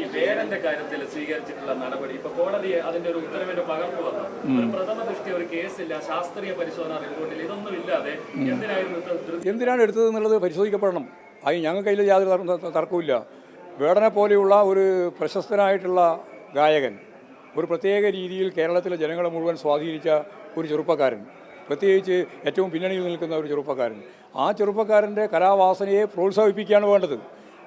ഈ വേരന്റെ കാര്യത്തിൽ സ്വീകരിച്ചിട്ടുള്ള നടപടി. ഇപ്പൊ കോടതി അതിന്റെ ഒരു ഉത്തരവിന്റെ പകർപ്പ് വന്നു. ഒരു പ്രഥമ ദൃഷ്ടി ഒരു കേസില്ല ശാസ്ത്രീയ പരിശോധന റിപ്പോർട്ടിൽ ഇതൊന്നും ഇല്ലാതെ എന്തിനായിരുന്നു എന്തിനാണ് എടുത്തത് എന്നുള്ളത് പരിശോധിക്കപ്പെടണം. അത് ഞങ്ങൾക്ക് അതിൽ യാതൊരു തർക്കമില്ല വേടനെ പോലെയുള്ള ഒരു പ്രശസ്തനായിട്ടുള്ള ഗായകൻ ഒരു പ്രത്യേക രീതിയിൽ കേരളത്തിലെ ജനങ്ങളെ മുഴുവൻ സ്വാധീനിച്ച ഒരു ചെറുപ്പക്കാരൻ പ്രത്യേകിച്ച് ഏറ്റവും പിന്നണിയിൽ നിൽക്കുന്ന ഒരു ചെറുപ്പക്കാരൻ ആ ചെറുപ്പക്കാരന്റെ കലാവാസനയെ പ്രോത്സാഹിപ്പിക്കുകയാണ് വേണ്ടത്.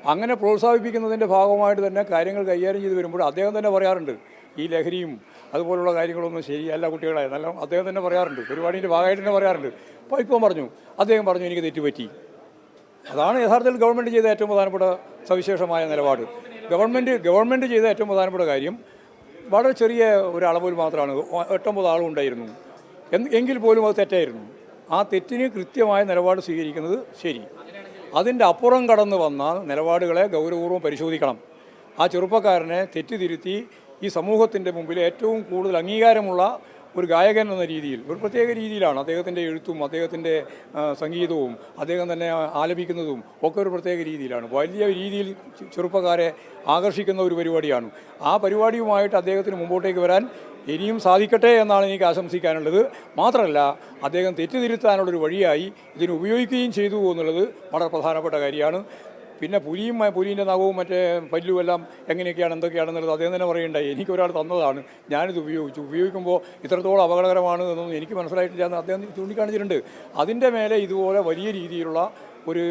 അങ്ങനെ പ്രോത്സാഹിപ്പിക്കുന്നതിന്റെ ഭാഗമായിട്ട് തന്നെ കാര്യങ്ങൾ കൈകാര്യം ചെയ്ത് വരുമ്പോൾ അദ്ദേഹം തന്നെ പറയാറുണ്ട് ഈ ലഹരിയും അതുപോലുള്ള കാര്യങ്ങളൊന്നും ശരിയല്ല കുട്ടികളെ. നല്ല അദ്ദേഹം തന്നെ പറയാറുണ്ട് പരിപാടിന്റെ ഭാഗമായിട്ട് തന്നെ പറയാറുണ്ട്. അപ്പോൾ ഇപ്പോൾ പറഞ്ഞു അദ്ദേഹം പറഞ്ഞു എനിക്ക് തെറ്റുപറ്റി. അതാണ് യഥാർത്ഥത്തിൽ ഗവൺമെന്റ് ചെയ്ത ഏറ്റവും പ്രധാനപ്പെട്ട സവിശേഷമായ നിലപാട്. ഗവൺമെന്റ് ഗവൺമെന്റ് ചെയ്ത ഏറ്റവും പ്രധാനപ്പെട്ട കാര്യം വളരെ ചെറിയ ഒരു മാത്രമാണ് എട്ടൊമ്പത് ആളും ഉണ്ടായിരുന്നു. എന്ന് എങ്കിൽ പോലും അത് തെറ്റായിരുന്നു. ആ തെറ്റിന് കൃത്യമായ നിലപാട് സ്വീകരിക്കുന്നത് ശരി. അതിന്റെ അപ്പുറം കടന്നു വന്ന നിലപാടുകളെ ഗൗരവപൂർവം പരിശോധിക്കണം. ആ ചെറുപ്പക്കാരനെ തെറ്റിതിരുത്തി ഈ സമൂഹത്തിന്റെ മുമ്പിൽ ഏറ്റവും കൂടുതൽ അംഗീകാരമുള്ള ഒരു ഗായകൻ എന്ന രീതിയിൽ ഒരു പ്രത്യേക രീതിയിലാണ് അദ്ദേഹത്തിന്റെ എഴുത്തും അദ്ദേഹത്തിന്റെ സംഗീതവും അദ്ദേഹം തന്നെ ആലപിക്കുന്നതും ഒക്കെ ഒരു പ്രത്യേക രീതിയിലാണ്. വലിയ രീതിയിൽ ചെറുപ്പക്കാരെ ആകർഷിക്കുന്ന ഒരു പരിപാടിയാണ്. ആ പരിപാടിയുമായിട്ട് അദ്ദേഹത്തിന് മുമ്പോട്ടേക്ക് വരാൻ ഇനിയും സാധിക്കട്ടെ എന്നാണ് എനിക്ക് ആശംസിക്കാനുള്ളത്. മാത്രമല്ല അദ്ദേഹം തെറ്റിതിരുത്താനുള്ളൊരു വഴിയായി ഇതിനെ ഉപയോഗിക്കുകയും ചെയ്തു എന്നുള്ളത് വളരെ പ്രധാനപ്പെട്ട കാര്യമാണ്. പിന്നെ പുലിയും പുലീന്റെ നഖവും മറ്റേ പല്ലും എല്ലാം എങ്ങനെയൊക്കെയാണ് എന്തൊക്കെയാണെന്നുള്ളത് അദ്ദേഹം തന്നെ പറയുണ്ടായി എനിക്ക് ഒരാൾ തന്നതാണ്. ഞാനിത് ഉപയോഗിച്ചു. ഉപയോഗിക്കുമ്പോൾ ഇത്രത്തോളം അപകടകരമാണ് എന്നൊന്നും എനിക്ക് മനസ്സിലായിട്ടില്ല എന്ന് അദ്ദേഹം ചൂണ്ടിക്കാണിച്ചിട്ടുണ്ട്. അതിന്റെ മേലെ ഇതുപോലെ വലിയ രീതിയിലുള്ള ഒരു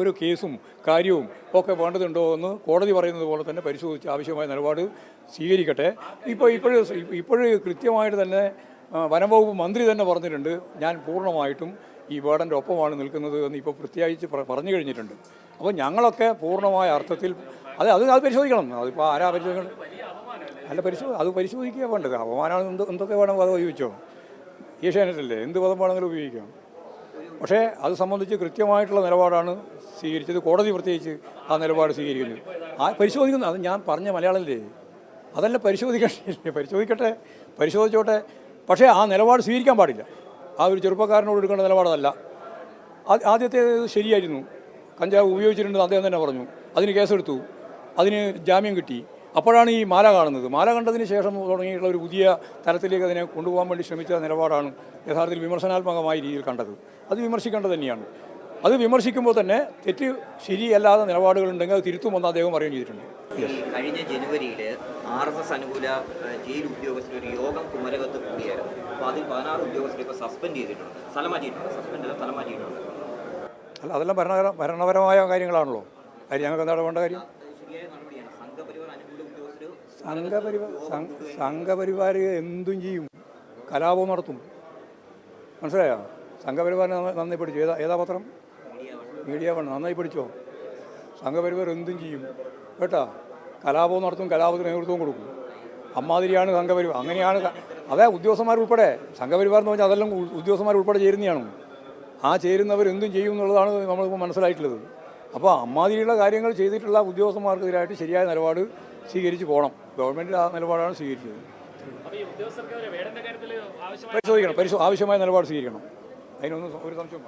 ഒരു കേസും കാര്യവും ഒക്കെ വേണ്ടതുണ്ടോ എന്ന് കോടതി പറയുന്നത് പോലെ തന്നെ പരിശോധിച്ച് ആവശ്യമായ നിലപാട് സ്വീകരിക്കട്ടെ. ഇപ്പോൾ ഇപ്പോഴും ഇപ്പോഴും കൃത്യമായിട്ട് തന്നെ വനം വനംവകുപ്പ് മന്ത്രി തന്നെ പറഞ്ഞിട്ടുണ്ട്. ഞാൻ പൂർണമായിട്ടും ഈ വേടന്റെ ഒപ്പമാണ് നിൽക്കുന്നത് എന്ന് ഇപ്പോൾ പ്രത്യേകിച്ച് പറഞ്ഞു കഴിഞ്ഞിട്ടുണ്ട്. അപ്പോൾ ഞങ്ങളൊക്കെ പൂർണമായ അർത്ഥത്തിൽ അത് അത് അത് പരിശോധിക്കണം. അതിപ്പോൾ ആരാ പരിശോധിക്കണം അല്ല പരിശോധി അത് പരിശോധിക്കുക വേണ്ടത്. അപമാനമാണ് എന്ത് എന്തൊക്കെ വേണം അത് ഉപയോഗിച്ചോ? ഏഷ്യാനെറ്റല്ലേ? എന്ത് പദം വേണമെങ്കിലും ഉപയോഗിക്കാം? പക്ഷേ അത് സംബന്ധിച്ച് കൃത്യമായിട്ടുള്ള നിലപാടാണ് സ്വീകരിച്ചത്. കോടതി പ്രത്യേകിച്ച് ആ നിലപാട് സ്വീകരിക്കുന്നത് ആ പരിശോധിക്കുന്നു. അത് ഞാൻ പറഞ്ഞ മലയാളത്തിലേ. അതല്ല പരിശോധിക്കട്ടെ പരിശോധിക്കട്ടെ. പരിശോധിച്ചോട്ടെ. പക്ഷേ ആ നിലപാട് സ്വീകരിക്കാൻ പാടില്ല. ആ ഒരു ചെറുപ്പക്കാരനോട് എടുക്കേണ്ട നിലപാടല്ല. ആദ്യത്തെ ശരിയായിരുന്നു. കഞ്ചാവ് ഉപയോഗിച്ചിട്ടുണ്ടെന്ന് അദ്ദേഹം തന്നെ പറഞ്ഞു. അതിന് കേസെടുത്തു. അതിന് ജാമ്യം കിട്ടി. അപ്പോഴാണ് ഈ മാല കാണുന്നത്. മാല കണ്ടതിന് ശേഷം തുടങ്ങിയിട്ടുള്ള ഒരു പുതിയ തലത്തിലേക്ക് അതിനെ കൊണ്ടുപോകാൻ വേണ്ടി ശ്രമിച്ച നിലപാടാണ് യഥാർത്ഥത്തിൽ വിമർശനാത്മകമായ രീതിയിൽ കണ്ടത്. അത് വിമർശിക്കേണ്ടത് തന്നെയാണ്. അത് വിമർശിക്കുമ്പോൾ തന്നെ തെറ്റ് ശരിയല്ലാത്ത നിലപാടുകളുണ്ടെങ്കിൽ അത് തിരുത്തുമെന്ന് അദ്ദേഹം പറയുകയും ചെയ്തിട്ടുണ്ട്. കഴിഞ്ഞ ജനുവരിയിൽ ആർ എസ് എസ് അനുകൂല ജയിൽ ഉദ്യോഗസ്ഥർ ഒരു യോഗം കുമരകത്ത് കൂടിയായിരുന്നു. അപ്പോൾ അതിൽ പതിനാറ് ഉദ്യോഗസ്ഥരെ ഇപ്പോൾ സസ്പെൻഡ് ചെയ്തിട്ടുണ്ട്. സ്ഥലം മാറ്റിയിട്ടുണ്ട് സസ്പെൻഡ് അല്ല സ്ഥലം മാറ്റിയിട്ടുണ്ട് അല്ല അതെല്ലാം ഭരണകര ഭരണപരമായ കാര്യങ്ങളാണല്ലോ. കാര്യം ഞങ്ങൾക്ക് എന്താണ് വേണ്ട കാര്യം അത് ശരിയായ നടപടിയാണ് സംഘപരിവാർ അനുകൂല ഉദ്യോഗസ്ഥർ സംഘപരിവാർ എന്തും ചെയ്യും. കലാപവും നടത്തും. മനസ്സിലായോ? സംഘപരിവാറിനെ നന്ന- നന്നായി പഠിച്ചു? ഏതാ ഏതാ പത്രം? Media One. നന്നായി പഠിച്ചോ? സംഘപരിവാർ എന്തും ചെയ്യും. കേട്ടാ? കലാപവും നടത്തും കലാപത്തിന് നേതൃത്വം കൊടുക്കും. അമ്മാതിരിയാണ് സംഘപരിവാർ. അങ്ങനെയാണ് അതെ ഉദ്യോഗസ്ഥന്മാർ ഉൾപ്പെടെ. സംഘപരിവാർ എന്ന് പറഞ്ഞാൽ അതെല്ലാം ഉദ്യോഗസ്ഥന്മാരുൾപ്പെടെ ചേരുന്നതാണ്. ആ ചേരുന്നവർ എന്തും ചെയ്യും എന്നുള്ളതാണ് നമ്മളിപ്പോൾ മനസ്സിലായിട്ടുള്ളത്. അപ്പോൾ അമ്മാതിരിയുള്ള കാര്യങ്ങൾ ചെയ്തിട്ടുള്ള ഉദ്യോഗസ്ഥന്മാർക്കെതിരായിട്ട് ശരിയായ നിലപാട് സ്വീകരിച്ച് പോകണം. ഗവൺമെന്റ് ആ നിലപാടാണ് സ്വീകരിച്ചത്. പരിശോധിക്കണം. പരിശോ ആവശ്യമായ നിലപാട് സ്വീകരിക്കണം. അതിനൊന്നും ഒരു സംശയം